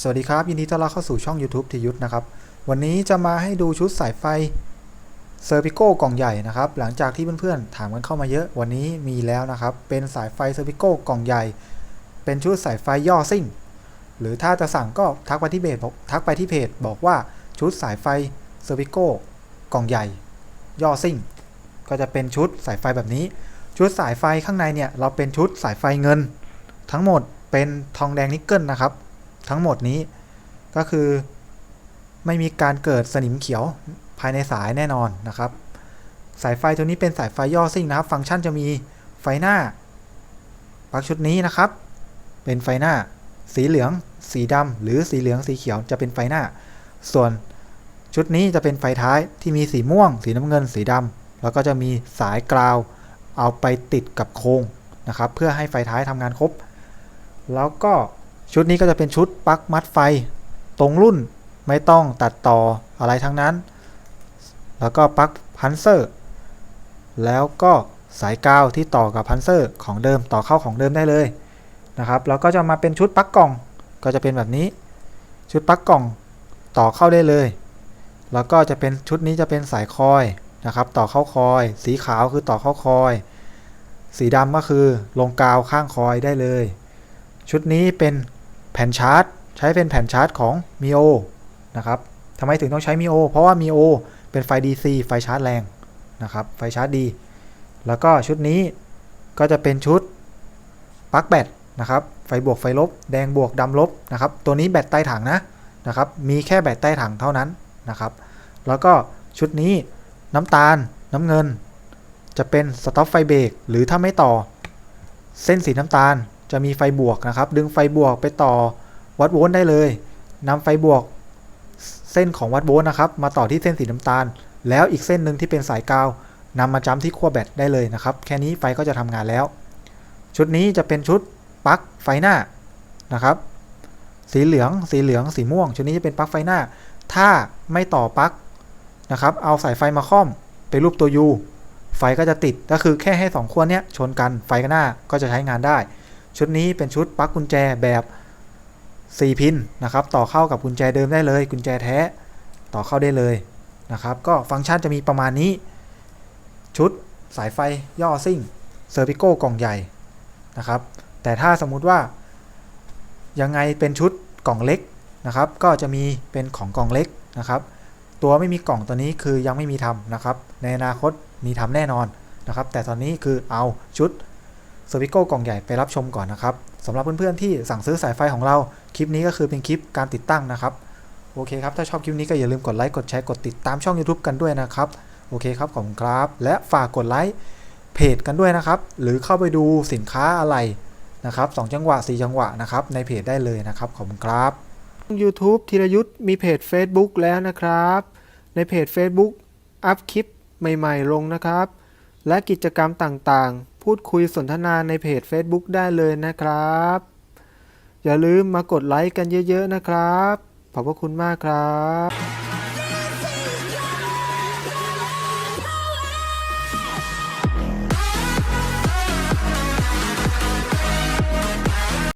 สวัสดีครับ ยินดีต้อนรับเข้าสู่ช่อง YouTube ทียุทธนะครับ วันนี้จะมาให้ดูชุดสายไฟเซอร์พิโก้กล่องใหญ่นะครับ หลังจากที่เพื่อนๆถามกันเข้ามาเยอะวันนี้มีแล้วนะครับ เป็นสายไฟเซอร์พิโก้กล่องใหญ่ เป็นชุดสายไฟย่อซิ่ง หรือถ้าจะสั่งก็ทักไปที่เพจบอกทักไปที่เพจบอกว่าชุดสายไฟเซอร์พิโก้กล่องใหญ่ ย่อซิ่ง ก็จะเป็นชุดสายไฟแบบนี้ ชุดสายไฟข้างในเนี่ยเราเป็นชุดสายไฟเงิน ทั้งหมดเป็นทองแดงนิกเกิลนะครับ ทั้งหมดนี้ก็คือไม่มีการเกิดสนิมเขียวภายในสายแน่นอนนะครับ สายไฟตัวนี้เป็นสายไฟย่อซิ่งนะครับ ฟังก์ชันจะมีไฟหน้าปลั๊กชุดนี้นะครับ เป็นไฟหน้า สีเหลือง สีดำหรือสีเหลืองสีเขียวจะเป็นไฟหน้า ส่วนชุดนี้จะเป็นไฟท้ายที่มีสีม่วง สีน้ำเงิน สีดำแล้วก็จะมีสายกราว เอาไปติดกับโครงนะครับ เพื่อให้ไฟท้ายทำงานครบ แล้วก็ ชุดนี้ก็จะเป็นชุดปลั๊กมัดไฟ ตรงรุ่นไม่ต้องตัดต่ออะไรทั้งนั้น แล้วก็ปลั๊กพันเซอร์ แล้วก็สายกาวที่ต่อกับพันเซอร์ของเดิมต่อเข้าของเดิมได้เลยนะครับ แล้วก็จะมาเป็นชุดปลั๊กกล่องก็จะเป็นแบบนี้ ชุดปลั๊กกล่องต่อเข้าได้เลย แล้วก็จะเป็นชุดนี้จะเป็นสายคอยนะครับ ต่อเข้าคอย สีขาวคือต่อเข้าคอย สีดำก็คือลงกาวข้างคอยได้เลย ชุดนี้เป็น แผ่นชาร์จใช้เป็นแผ่นชาร์จของ mio นะครับทำไมถึงต้องใช้ mio เพราะว่า mio เป็นไฟ DC ไฟชาร์จแรงนะครับ ไฟชาร์จดี แล้วก็ชุดนี้ก็จะเป็นชุดปลั๊กแบตนะครับ ไฟบวกไฟลบ แดงบวกดำลบนะครับ ตัวนี้แบตใต้ถังนะนะครับ มีแค่แบตใต้ถังเท่านั้นนะครับ แล้วก็ชุดนี้น้ำตาลน้ำเงิน จะเป็นสต็อปไฟเบรกหรือถ้าไม่ต่อเส้นสีน้ำตาล จะมีไฟบวกนะครับ ดึงไฟบวกไปต่อวัดโวลต์ได้เลยนำไฟบวกเส้นของวัดโวลต์นะครับ มาต่อที่เส้นสีน้ำตาล แล้วอีกเส้นหนึ่งที่เป็นสายกาวนำมาจ้ำที่ขั้วแบตได้เลยนะครับ แค่นี้ไฟก็จะทำงานแล้ว ชุดนี้จะเป็นชุดปลั๊กไฟหน้านะครับ สีเหลือง สีเหลือง สีม่วง ชุดนี้จะเป็นปลั๊กไฟหน้า ถ้าไม่ต่อปลั๊กนะครับ เอาสายไฟมาค่อมเป็นรูปตัว U ไฟก็จะติด ก็คือแค่ให้ 2ขั้วเนี้ยชนกันไฟหน้าก็จะใช้งานได้ ชุดนี้เป็นชุดปลั๊กกุญแจแบบ 4 พินนะครับ ต่อเข้ากับกุญแจเดิมได้เลย กุญแจแท้ต่อเข้าได้เลยนะครับ ก็ฟังก์ชันจะมีประมาณนี้ ชุดสายไฟย่อซิ่งเซอร์พิโก้กล่องใหญ่นะครับ แต่ถ้าสมมุติว่า ยังไงเป็นชุดกล่องเล็กนะครับ ก็จะมีเป็นของกล่องเล็กนะครับ ตัวไม่มีกล่องตัวนี้คือยังไม่มีทำนะครับ ในอนาคตมีทำแน่นอนนะครับ แต่ตอนนี้คือเอาชุด เซอร์วิโก้กล่องใหญ่ไปรับชมก่อนนะครับสำหรับเพื่อนๆที่สั่งซื้อสายไฟของเรา คลิปนี้ก็คือเป็นคลิปการติดตั้งนะครับ โอเคครับ ถ้าชอบคลิปนี้ก็อย่าลืมกดไลค์ กดแชร์ กดติดตามช่อง YouTube กันด้วยนะครับ โอเคครับ ขอบคุณครับ และฝากกดไลค์เพจกันด้วยนะครับ หรือเข้าไปดูสินค้าอะไรนะครับ2จังหวะ 4 จังหวะนะครับ ในเพจได้เลยนะครับ ขอบคุณครับ YouTube ธีรยุทธ์มีเพจ Facebook แล้วนะครับ ในเพจ Facebook อัพคลิปใหม่ ๆ ลงนะครับ และกิจกรรมต่างๆ พูดคุยสนทนาในเพจ Facebook ได้เลยนะครับ อย่าลืมมากดไลค์กันเยอะๆนะครับ ขอบพระคุณมากครับ